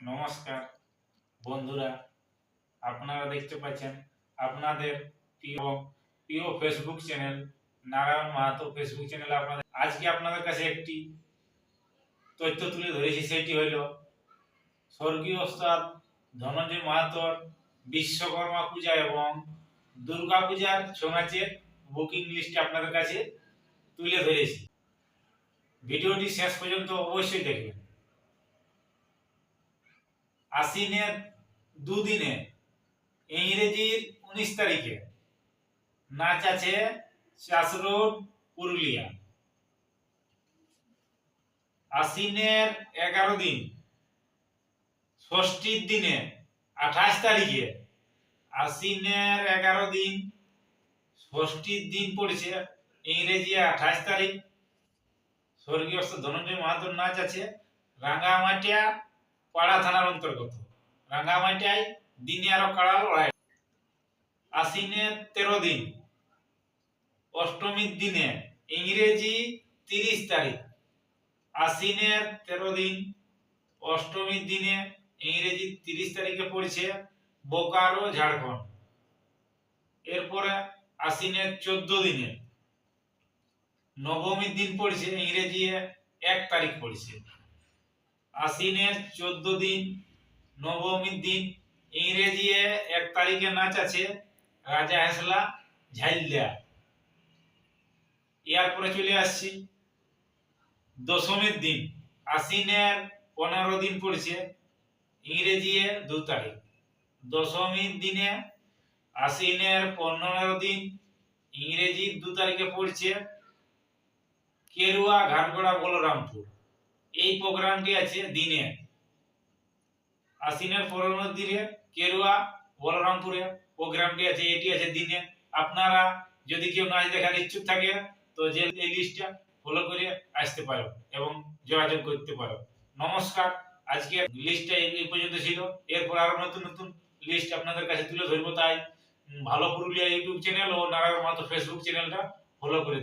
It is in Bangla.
নমস্কার, বন্ধুরা, আপনারা দেখতে পাচ্ছেন আপনাদের প্রিয় প্রিয় Facebook channel Narayan Mahato Facebook চ্যানেলে আপনাদের আজকে আপনাদের কাছে একটি তথ্য তুলে ধরেছি, সেটি হইল স্বর্গীয় ওস্তাদ ধনঞ্জয় মাহাতোর বিশ্বকর্মা পূজা এবং দুর্গা পূজার ছৌ নাচের বুকিং লিস্ট আপনাদের কাছে তুলে ধরেছি। ভিডিওটি শেষ পর্যন্ত অবশ্যই দেখবেন। আশ্বিনের দুদিনে, ইংরেজির উনিশ তারিখে। নাচ আছে চাষরোড, পুরুলিয়া। আশ্বিনের এগারো দিন, ষষ্ঠীর দিনে, আঠাশ তারিখে। আশ্বিনের এগারো দিন, ষষ্ঠীর দিন পড়েছে, ইংরেজি আঠাশ তারিখ। স্বর্গীয় ধনঞ্জয় মাহাতোর নাচ আছে, রাঙ্গামাটিয়া পাড়া থানার অন্তর্গত। রাঙ্গামাটিয়ায় দিনে আরও কাড়া লড়াই আশ্বিনের তেরো দিন। অষ্টমীর দিনে ইংরেজি তিরিশ তারিখ। আশ্বিনের তেরো দিন। অষ্টমীর দিনে ইংরেজি তিরিশ তারিখে পড়েছে বোকারো ঝাড়খণ্ড। এরপরে আশ্বিনের চোদ্দ দিনে নবমীর দিন পড়ছে ইংরেজি এক তারিখ পড়ছে। আশ্বিনের চোদ্দ দিন, নবমীর দিন, ইংরেজি এক তারিখে নাচ আছে, রাজা হেসলা ঝাইলিয়া এরপরে চলে আসছি, দশমীর দিন, আশ্বিনের পনেরো দিন পড়ছে, ইংরেজি দু তারিখ। দশমীর দিনে আশ্বিনের পনেরো দিন ইংরেজি দু তারিখে পড়ছে, কেরুয়া ঘাটগড়া বলরামপুর। এই প্রোগ্রামটি আছে দিনে। আশ্বিনের পনেরো দিনে, কেরুয়া, বলরামপুরে প্রোগ্রামটি আছে, এটি আছে দিনে। আপনারা যদি কেউ নাচ দেখার ইচ্ছুক থাকে, তো যে এই লিস্টটা ফলো করে আসতে পারো এবং যোগাযোগ করতে পারো। নমস্কার আজকে লিস্টটা এই পর্যন্ত ছিল। এরপর আরও নতুন নতুন লিস্ট আপনাদের কাছে তুলে ধরবো। তাই ভালো পুরুলিয়া ইউটিউব চ্যানেল ও নারায়ণ মাহাতো ফেসবুক চ্যানেলটা ফলো করে